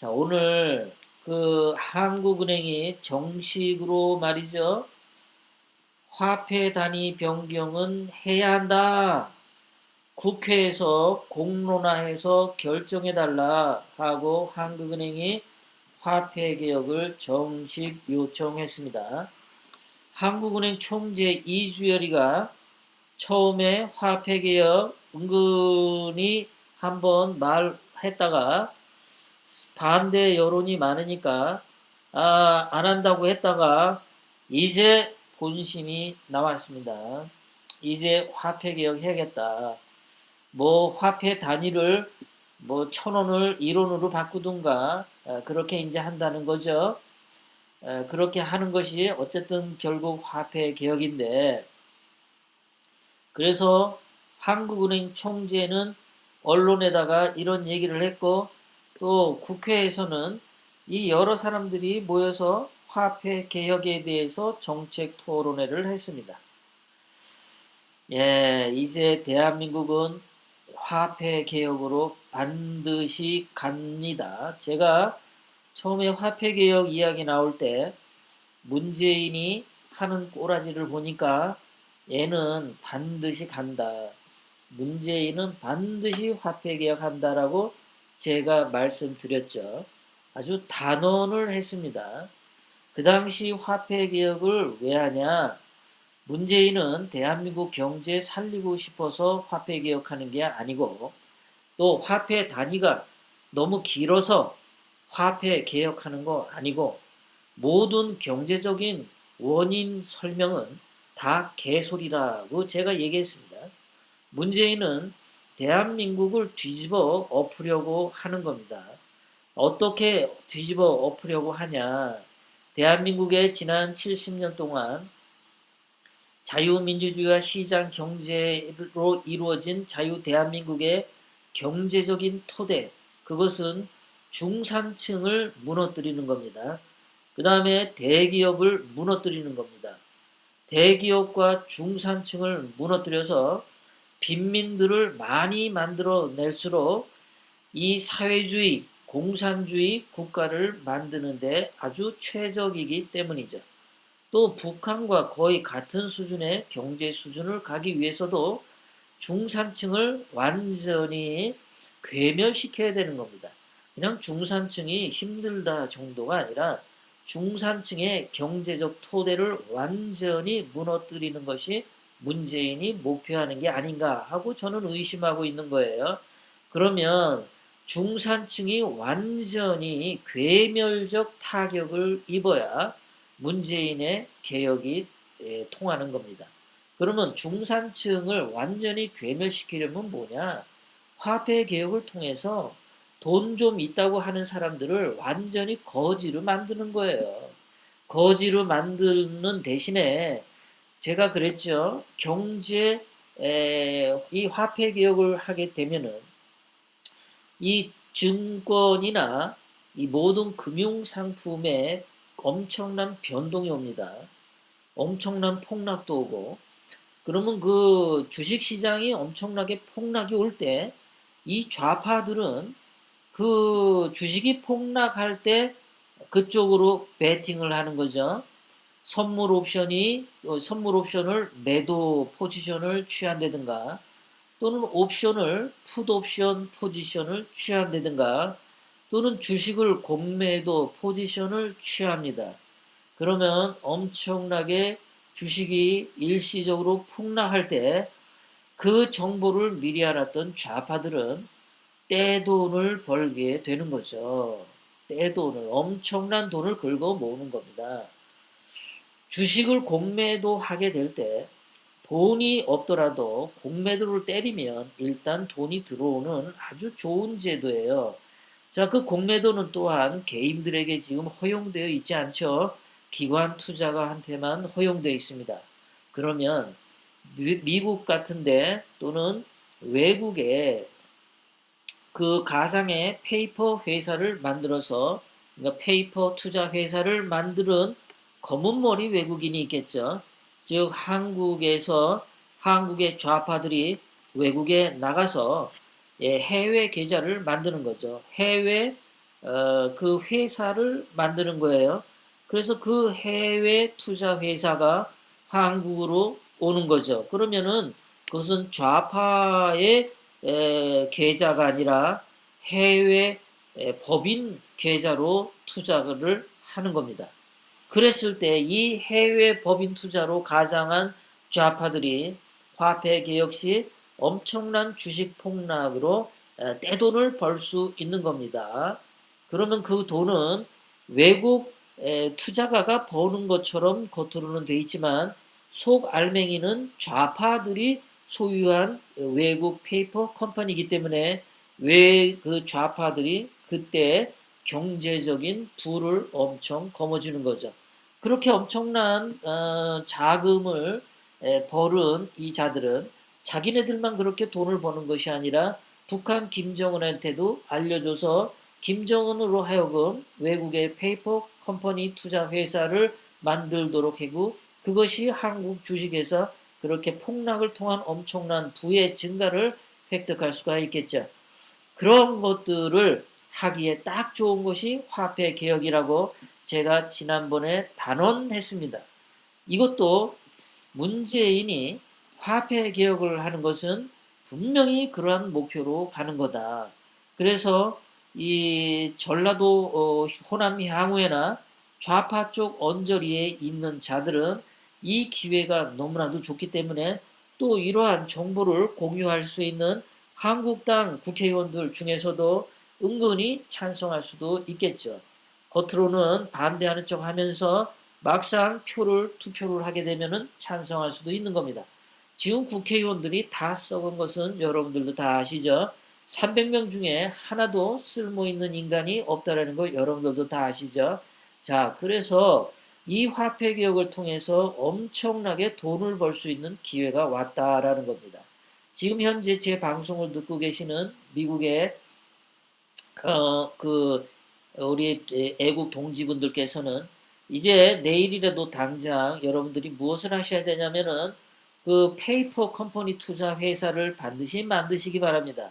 자, 오늘 그 한국은행이 정식으로 말이죠. 화폐 단위 변경은 해야 한다. 국회에서 공론화해서 결정해달라 하고 한국은행이 화폐 개혁을 정식 요청했습니다. 한국은행 총재 이주열이가 처음에 화폐 개혁 은근히 한번 말했다가 반대 여론이 많으니까 아, 안 한다고 했다가 이제 본심이 나왔습니다. 이제 화폐 개혁 해야겠다. 뭐 화폐 단위를 뭐 천 원을 1원으로 바꾸든가 아, 그렇게 이제 한다는 거죠. 아, 그렇게 하는 것이 어쨌든 결국 화폐 개혁인데 그래서 한국은행 총재는 언론에다가 이런 얘기를 했고 또 국회에서는 이 여러 사람들이 모여서 화폐 개혁에 대해서 정책 토론회를 했습니다. 예, 이제 대한민국은 화폐 개혁으로 반드시 갑니다. 제가 처음에 화폐 개혁 이야기 나올 때 문재인이 하는 꼬라지를 보니까 얘는 반드시 간다. 문재인은 반드시 화폐 개혁한다라고 제가 말씀드렸죠. 아주 단언을 했습니다. 그 당시 화폐 개혁을 왜 하냐? 문재인은 대한민국 경제 살리고 싶어서 화폐 개혁하는 게 아니고 또 화폐 단위가 너무 길어서 화폐 개혁하는 거 아니고 모든 경제적인 원인 설명은 다 개소리라고 제가 얘기했습니다. 문재인은 대한민국을 뒤집어 엎으려고 하는 겁니다. 어떻게 뒤집어 엎으려고 하냐? 대한민국의 지난 70년 동안 자유민주주의와 시장 경제로 이루어진 자유 대한민국의 경제적인 토대, 그것은 중산층을 무너뜨리는 겁니다. 그 다음에 대기업을 무너뜨리는 겁니다. 대기업과 중산층을 무너뜨려서 빈민들을 많이 만들어낼수록 이 사회주의, 공산주의 국가를 만드는데 아주 최적이기 때문이죠. 또 북한과 거의 같은 수준의 경제 수준을 가기 위해서도 중산층을 완전히 괴멸시켜야 되는 겁니다. 그냥 중산층이 힘들다 정도가 아니라 중산층의 경제적 토대를 완전히 무너뜨리는 것이 문재인이 목표하는 게 아닌가 하고 저는 의심하고 있는 거예요. 그러면 중산층이 완전히 괴멸적 타격을 입어야 문재인의 개혁이 예, 통하는 겁니다. 그러면 중산층을 완전히 괴멸시키려면 뭐냐? 화폐 개혁을 통해서 돈 좀 있다고 하는 사람들을 완전히 거지로 만드는 거예요. 거지로 만드는 대신에 제가 그랬죠. 경제 에, 이 화폐 개혁을 하게 되면은 이 증권이나 이 모든 금융 상품에 엄청난 변동이 옵니다. 엄청난 폭락도 오고 그러면 그 주식 시장이 엄청나게 폭락이 올 때 이 좌파들은 그 주식이 폭락할 때 그쪽으로 베팅을 하는 거죠. 선물 옵션이 어, 선물 옵션을 매도 포지션을 취한다든가 또는 옵션을 푸드 옵션 포지션을 취한다든가 또는 주식을 공매도 포지션을 취합니다. 그러면 엄청나게 주식이 일시적으로 폭락할 때 그 정보를 미리 알았던 좌파들은 떼돈을 벌게 되는 거죠. 떼돈을 엄청난 돈을 긁어 모으는 겁니다. 주식을 공매도 하게 될 때 돈이 없더라도 공매도를 때리면 일단 돈이 들어오는 아주 좋은 제도예요. 자, 그 공매도는 또한 개인들에게 지금 허용되어 있지 않죠. 기관 투자가한테만 허용되어 있습니다. 그러면 미 국 같은데 또는 외국에 그 가상의 페이퍼 회사를 만들어서 그러니까 페이퍼 투자 회사를 만드는 검은 머리 외국인이 있겠죠. 즉 한국에서 한국의 좌파들이 외국에 나가서 예, 해외 계좌를 만드는 거죠. 해외 어, 그 회사를 만드는 거예요. 그래서 그 해외 투자 회사가 한국으로 오는 거죠. 그러면은 그것은 좌파의 에, 계좌가 아니라 해외 에, 법인 계좌로 투자를 하는 겁니다. 그랬을 때 이 해외 법인 투자로 가장한 좌파들이 화폐 개혁 시 엄청난 주식 폭락으로 에, 떼돈을 벌 수 있는 겁니다. 그러면 그 돈은 외국 에, 투자가가 버는 것처럼 겉으로는 돼 있지만 속 알맹이는 좌파들이 소유한 외국 페이퍼 컴퍼니이기 때문에 왜 그 좌파들이 그때 경제적인 부를 엄청 거머쥐는 거죠. 그렇게 엄청난 어, 자금을 에, 벌은 이 자들은 자기네들만 그렇게 돈을 버는 것이 아니라 북한 김정은한테도 알려줘서 김정은으로 하여금 외국의 페이퍼 컴퍼니 투자 회사를 만들도록 하고 그것이 한국 주식에서 그렇게 폭락을 통한 엄청난 부의 증가를 획득할 수가 있겠죠. 그런 것들을 하기에 딱 좋은 것이 화폐 개혁이라고 제가 지난번에 단언했습니다. 이것도 문재인이 화폐 개혁을 하는 것은 분명히 그러한 목표로 가는 거다. 그래서 이 전라도 어, 호남 향후에나 좌파 쪽 언저리에 있는 자들은 이 기회가 너무나도 좋기 때문에 또 이러한 정보를 공유할 수 있는 한국당 국회의원들 중에서도 은근히 찬성할 수도 있겠죠. 겉으로는 반대하는 척 하면서 막상 표를 투표를 하게 되면은 찬성할 수도 있는 겁니다. 지금 국회의원들이 다 썩은 것은 여러분들도 다 아시죠? 300명 중에 하나도 쓸모 있는 인간이 없다라는 거 여러분들도 다 아시죠? 자, 그래서 이 화폐 개혁을 통해서 엄청나게 돈을 벌 수 있는 기회가 왔다라는 겁니다. 지금 현재 제 방송을 듣고 계시는 미국의 어, 그 우리 애국 동지분들께서는 이제 내일이라도 당장 여러분들이 무엇을 하셔야 되냐면은 그 페이퍼 컴퍼니 투자 회사를 반드시 만드시기 바랍니다.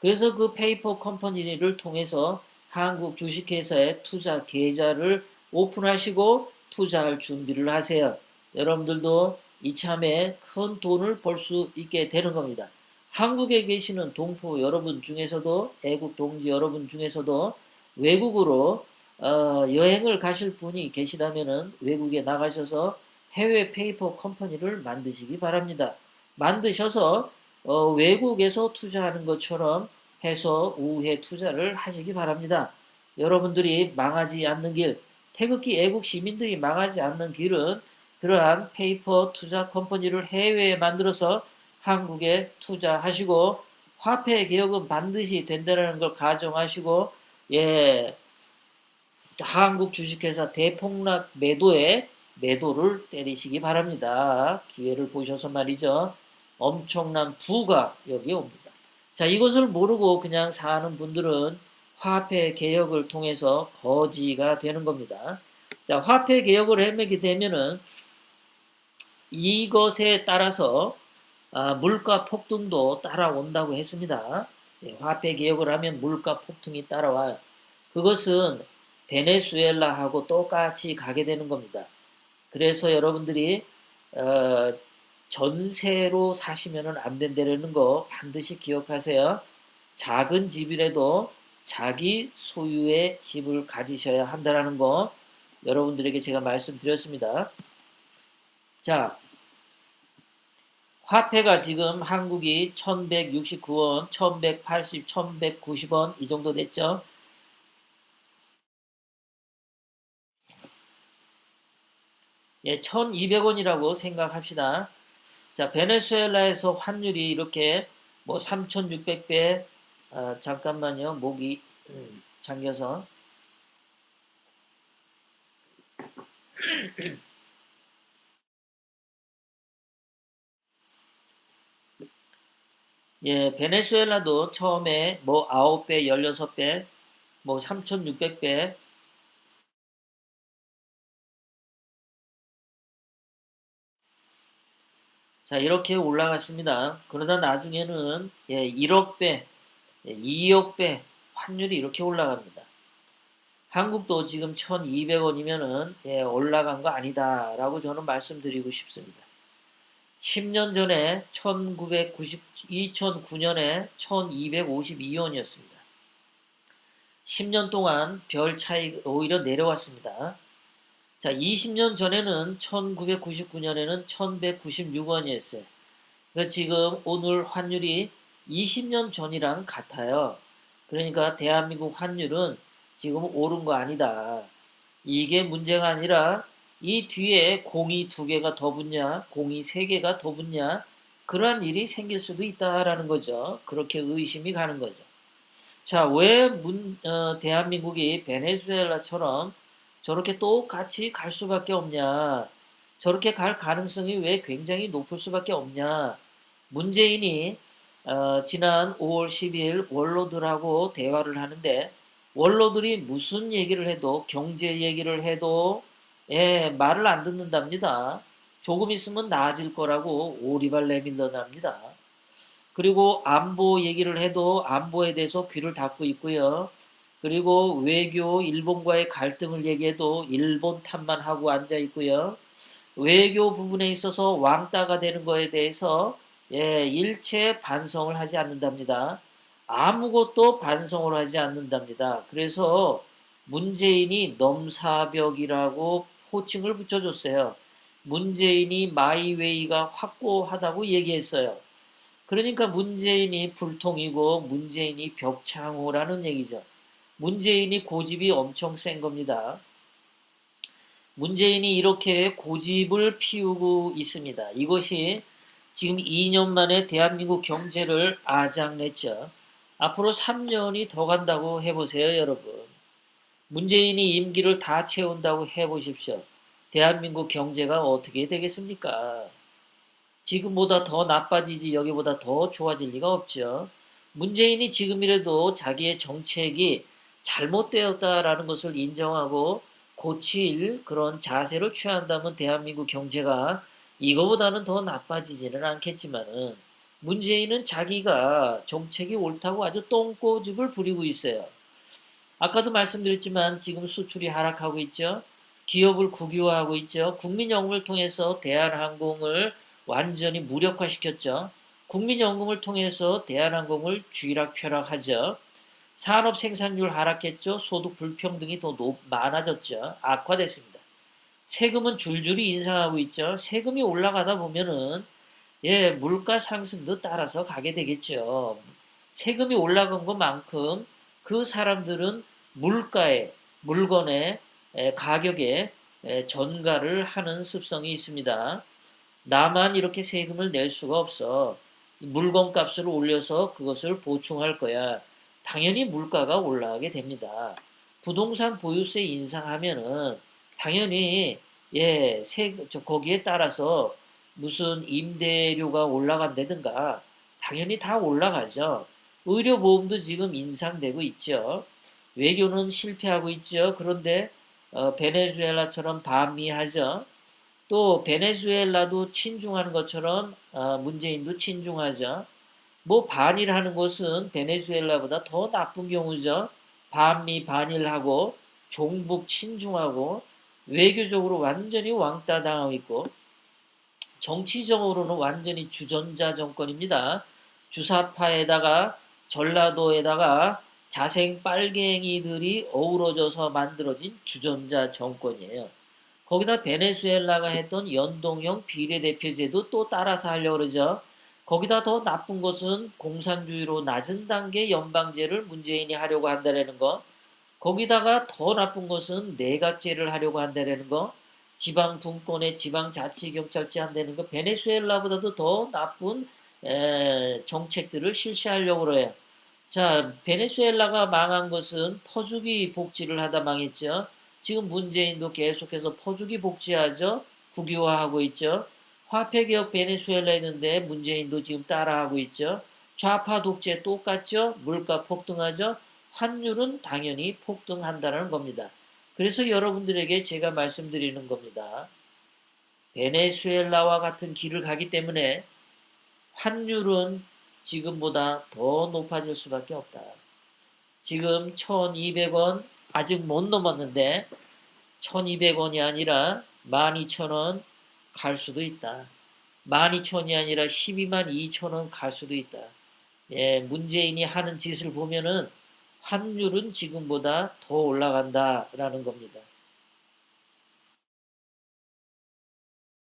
그래서 그 페이퍼 컴퍼니를 통해서 한국 주식회사에 투자 계좌를 오픈하시고 투자할 준비를 하세요. 여러분들도 이참에 큰 돈을 벌 수 있게 되는 겁니다. 한국에 계시는 동포 여러분 중에서도 애국 동지 여러분 중에서도 외국으로 어, 여행을 가실 분이 계시다면은 외국에 나가셔서 해외 페이퍼 컴퍼니를 만드시기 바랍니다. 만드셔서 어, 외국에서 투자하는 것처럼 해서 우회 투자를 하시기 바랍니다. 여러분들이 망하지 않는 길, 태극기 애국 시민들이 망하지 않는 길은 그러한 페이퍼 투자 컴퍼니를 해외에 만들어서 한국에 투자하시고 화폐 개혁은 반드시 된다는 걸 가정하시고 예 한국 주식회사 대폭락 매도에 매도를 때리시기 바랍니다. 기회를 보셔서 말이죠. 엄청난 부가 여기 옵니다. 자, 이것을 모르고 그냥 사는 분들은 화폐 개혁을 통해서 거지가 되는 겁니다. 자, 화폐 개혁을 헤매게 되면은 이것에 따라서 아, 물가 폭등도 따라온다고 했습니다. 네, 화폐 개혁을 하면 물가 폭등이 따라와요. 그것은 베네수엘라하고 똑같이 가게 되는 겁니다. 그래서 여러분들이 어, 전세로 사시면 안 된다는 거 반드시 기억하세요. 작은 집이라도 자기 소유의 집을 가지셔야 한다는 거 여러분들에게 제가 말씀드렸습니다. 자, 화폐가 지금 한국이 1169원, 1180, 1190원 이 정도 됐죠. 예, 1200원이라고 생각합시다. 자, 베네수엘라에서 환율이 이렇게 뭐 3600배, 아, 잠깐만요. 목이 음, 잠겨서. 예, 베네수엘라도 처음에 뭐 9배, 16배, 뭐 3600배, 자, 이렇게 올라갔습니다. 그러다 나중에는 예, 1억 배, 예, 2억 배 환율이 이렇게 올라갑니다. 한국도 지금 1200원이면은 예, 올라간 거 아니다라고 저는 말씀드리고 싶습니다. 10년 전에 1990, 2009년에 1252원이었습니다. 10년 동안 별 차이 오히려 내려왔습니다. 자, 20년 전에는 1999년에는 1196원이었어요. 그러니까 지금 오늘 환율이 20년 전이랑 같아요. 그러니까 대한민국 환율은 지금 오른 거 아니다. 이게 문제가 아니라 이 뒤에 공이 두 개가 더 붙냐, 공이 세 개가 더 붙냐, 그러한 일이 생길 수도 있다라는 거죠. 그렇게 의심이 가는 거죠. 자, 왜 문, 어, 대한민국이 베네수엘라처럼 저렇게 똑같이 갈 수밖에 없냐? 저렇게 갈 가능성이 왜 굉장히 높을 수밖에 없냐? 문재인이 어, 지난 5월 10일 원로들하고 대화를 하는데 원로들이 무슨 얘기를 해도 경제 얘기를 해도 예, 말을 안 듣는답니다. 조금 있으면 나아질 거라고 오리발 내밀러답니다. 그리고 안보 얘기를 해도 안보에 대해서 귀를 닫고 있고요. 그리고 외교 일본과의 갈등을 얘기해도 일본 탓만 하고 앉아 있고요. 외교 부분에 있어서 왕따가 되는 거에 대해서 예, 일체 반성을 하지 않는답니다. 아무것도 반성을 하지 않는답니다. 그래서 문재인이 넘사벽이라고 호칭을 붙여줬어요. 문재인이 마이웨이가 확고하다고 얘기했어요. 그러니까 문재인이 불통이고 문재인이 벽창호라는 얘기죠. 문재인이 고집이 엄청 센 겁니다. 문재인이 이렇게 고집을 피우고 있습니다. 이것이 지금 2년 만에 대한민국 경제를 아작냈죠. 앞으로 3년이 더 간다고 해보세요, 여러분. 문재인이 임기를 다 채운다고 해보십시오. 대한민국 경제가 어떻게 되겠습니까? 지금보다 더 나빠지지 여기보다 더 좋아질 리가 없죠. 문재인이 지금이라도 자기의 정책이 잘못되었다라는 것을 인정하고 고칠 그런 자세를 취한다면 대한민국 경제가 이거보다는 더 나빠지지는 않겠지만은 문재인은 자기가 정책이 옳다고 아주 똥꼬집을 부리고 있어요. 아까도 말씀드렸지만 지금 수출이 하락하고 있죠. 기업을 국유화하고 있죠. 국민연금을 통해서 대한항공을 완전히 무력화시켰죠. 국민연금을 통해서 대한항공을 쥐락펴락하죠. 산업 생산률 하락했죠. 소득 불평등이 더 높, 많아졌죠. 악화됐습니다. 세금은 줄줄이 인상하고 있죠. 세금이 올라가다 보면은 예, 물가 상승도 따라서 가게 되겠죠. 세금이 올라간 것만큼 그 사람들은 물가에, 물건의 가격에 전가를 하는 습성이 있습니다. 나만 이렇게 세금을 낼 수가 없어. 물건 값을 올려서 그것을 보충할 거야. 당연히 물가가 올라가게 됩니다. 부동산 보유세 인상하면은 당연히 예, 세, 저 거기에 따라서 무슨 임대료가 올라간다든가 당연히 다 올라가죠. 의료보험도 지금 인상되고 있죠. 외교는 실패하고 있죠. 그런데 어, 베네수엘라처럼 반미하죠. 또 베네수엘라도 친중하는 것처럼 어, 문재인도 친중하죠. 뭐 반일하는 것은 베네수엘라보다 더 나쁜 경우죠. 반미 반일하고 종북 친중하고 외교적으로 완전히 왕따 당하고 있고 정치적으로는 완전히 주전자 정권입니다. 주사파에다가 전라도에다가 자생 빨갱이들이 어우러져서 만들어진 주전자 정권이에요. 거기다 베네수엘라가 했던 연동형 비례대표제도 또 따라서 하려고 그러죠. 거기다 더 나쁜 것은 공산주의로 낮은 단계 연방제를 문재인이 하려고 한다는 거. 거기다가 더 나쁜 것은 내각제를 하려고 한다는 거. 지방 분권에 지방 자치 경찰제 한다는 거. 베네수엘라보다도 더 나쁜 에, 정책들을 실시하려고 그래요. 자, 베네수엘라가 망한 것은 퍼주기 복지를 하다 망했죠. 지금 문재인도 계속해서 퍼주기 복지하죠. 국유화하고 있죠. 화폐개혁 베네수엘라 했는데 문재인도 지금 따라하고 있죠. 좌파 독재 똑같죠. 물가 폭등하죠. 환율은 당연히 폭등한다는 겁니다. 그래서 여러분들에게 제가 말씀드리는 겁니다. 베네수엘라와 같은 길을 가기 때문에 환율은 지금보다 더 높아질 수밖에 없다. 지금 1200원 아직 못 넘었는데 1200원이 아니라 12,000원 갈 수도 있다. 12,000이 아니라 12만 2천원 갈 수도 있다. 예, 문재인이 하는 짓을 보면은 환율은 지금보다 더 올라간다라는 겁니다.